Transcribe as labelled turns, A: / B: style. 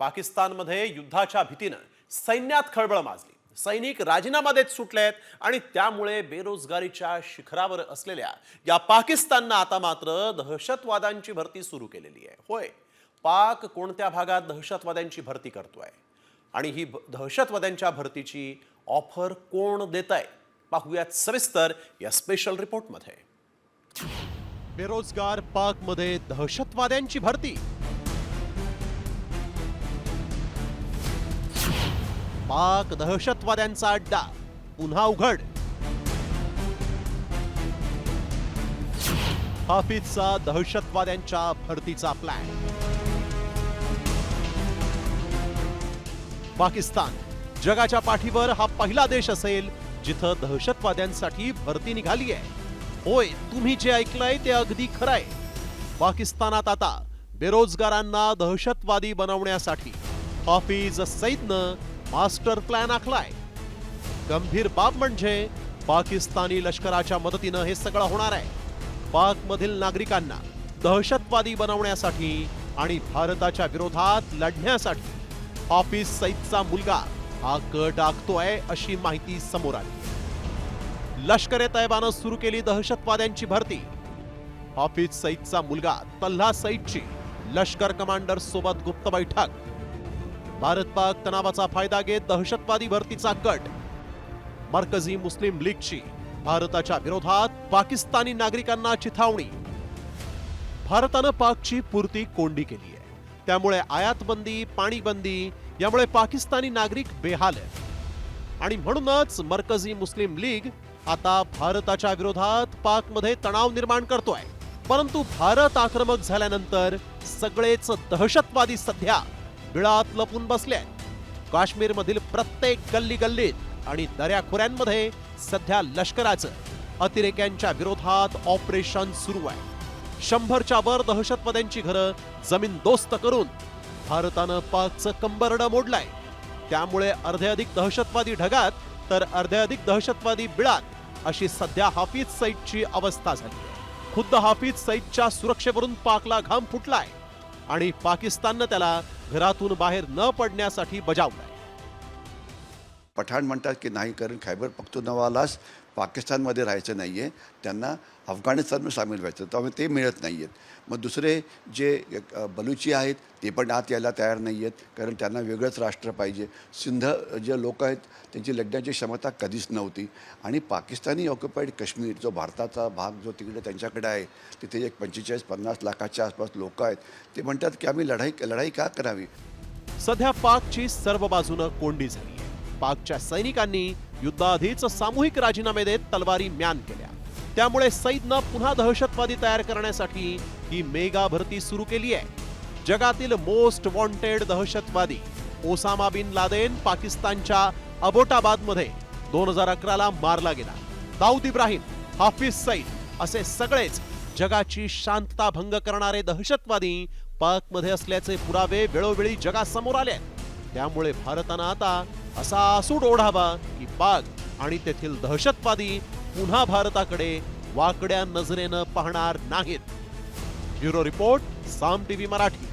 A: पाकिस्तानमध्ये युद्धाच्या भीतीनं सैन्यात खळबळ माजली. सैनिक राजीनामा देत सुटलेत आणि त्यामुळे बेरोजगारीच्या शिखरावर असलेल्या या पाकिस्ताननं आता मात्र दहशतवाद्यांची भरती सुरू केलेली आहे. होय पाक कोणत्या भागात दहशतवाद्यांची भरती करतोय? आणि ही दहशतवाद्यांच्या भरतीची ऑफर कोण देत आहे पाहूयात सविस्तर या स्पेशल रिपोर्टमध्ये बेरोजगार पाकमध्ये दहशतवाद्यांची भरती. पाक दहशतवाद्यांचा अड्डा. पुन्हा उघड. हाफिजचा दहशतवाद्यांच्या भरतीचा प्लॅन पाकिस्तान जगाच्या पाठीवर हा पहिला देश असेल जिथं दहशतवाद्यांसाठी भरती निघाली आहे होय तुम्ही जे ऐकलंय ते अगदी खरंय. पाकिस्तानात आता बेरोजगारांना दहशतवादी बनवण्यासाठी हाफिज सईदनं मास्टर प्लॅन आखलाय. गंभीर बाब म्हणजे पाकिस्तानी लष्कराच्या मदतीनं हे सगळं होणार आहे. पाकमधील नागरिकांना दहशतवादी बनवण्यासाठी आणि भारताच्या विरोधात लढण्यासाठी ऑफिस सईदचा मुलगा हा कट आखतोय अशी माहिती समोर आली. लष्कर ए तैबानं सुरू केली दहशतवाद्यांची भरती. हाफिज सईदचा मुलगा तल्हा सईदची लष्कर कमांडर सोबत गुप्त बैठक. भारत पाक तणावाचा फायदा घेत दहशतवादी भरतीचा कट. मरकजी मुस्लिम लीगची भारताच्या विरोधात पाकिस्तानी नागरिकांना चिथावणी. भारतानं पाकची पूर्ती कोंडी केली आहे. त्यामुळे आयातबंदी पाणीबंदी यामुळे पाकिस्तानी नागरिक बेहाल आहेत. आणि म्हणूनच मरकजी मुस्लिम लीग आता भारताच्या विरोधात पाकमध्ये तणाव निर्माण करतोय. परंतु भारत आक्रमक झाल्यानंतर सगळेच दहशतवादी सध्या बिळात लपून बसले. काश्मीरमधील प्रत्येक गल्ली गल्लीत आणि दऱ्याखोऱ्यांमध्ये सध्या लष्कराचं अतिरेक्यांच्या विरोधात ऑपरेशन सुरू आहे. शंभरच्या वर दहशतवाद्यांची घरं जमीनदोस्त करून भारतानं पाकचं कंबरडं मोडलाय. त्यामुळे अर्धे अधिक दहशतवादी ढगात तर अर्धे अधिक दहशतवादी बिळात अशी सध्या हाफिज सईदची अवस्था झाली खुद्द हाफिज सईदच्या सुरक्षेवरून पाकला घाम फुटलाय आणि पाकिस्ताननं त्याला घरातून बाहेर न पडण्यासाठी बजावलाय.
B: पठाण म्हणतात की नाही कारण खैबर पख्तुनवालाच पाकिस्तानमध्ये राहायचं नाही आहे त्यांना अफगाणिस्तानमध्ये सामील व्हायचं त्यामुळे ते मिळत नाही आहेत मग दुसरे जे बलुची आहेत ते पण आत यायला तयार नाही आहेत कारण त्यांना वेगळंच राष्ट्र पाहिजे. सिंध जे लोक आहेत त्यांची लढण्याची क्षमता कधीच नव्हती. आणि पाकिस्तानी ऑक्युपाईड काश्मीर जो भारताचा भाग जो तिकडे त्यांच्याकडे आहे तिथे एक पंचेचाळीस पन्नास लाखाच्या आसपास लोक आहेत ते म्हणतात की आम्ही लढाई लढाई का करावी?
A: सध्या पाकची सर्व बाजूनं कोंडी झाली. पाकच्या सैनिकांनी युद्धाआधीच सामूहिक राजीनामे देत तलवारी म्यान केल्या. त्यामुळे सईदनं पुन्हा दहशतवादी तयार करण्यासाठी ही मेगा भरती सुरू केली आहे. जगातील मोस्ट वॉन्टेड दहशतवादी ओसामा बिन लादेन पाकिस्तानच्या अबोटाबादमध्ये दोन हजार अकराला मारला गेला. दाऊद इब्राहिम हाफिज सईद असे सगळेच जगाची शांतता भंग करणारे दहशतवादी पाकमध्ये असल्याचे पुरावे वेळोवेळी जगासमोर आले त्यामुळे भारतानं आता असा आसूड ओढावा की पाक आणि तेथील दहशतवादी पुन्हा भारताकडे वाकड्या नजरेनं पाहणार नाहीत. Bureau report Saam TV Marathi.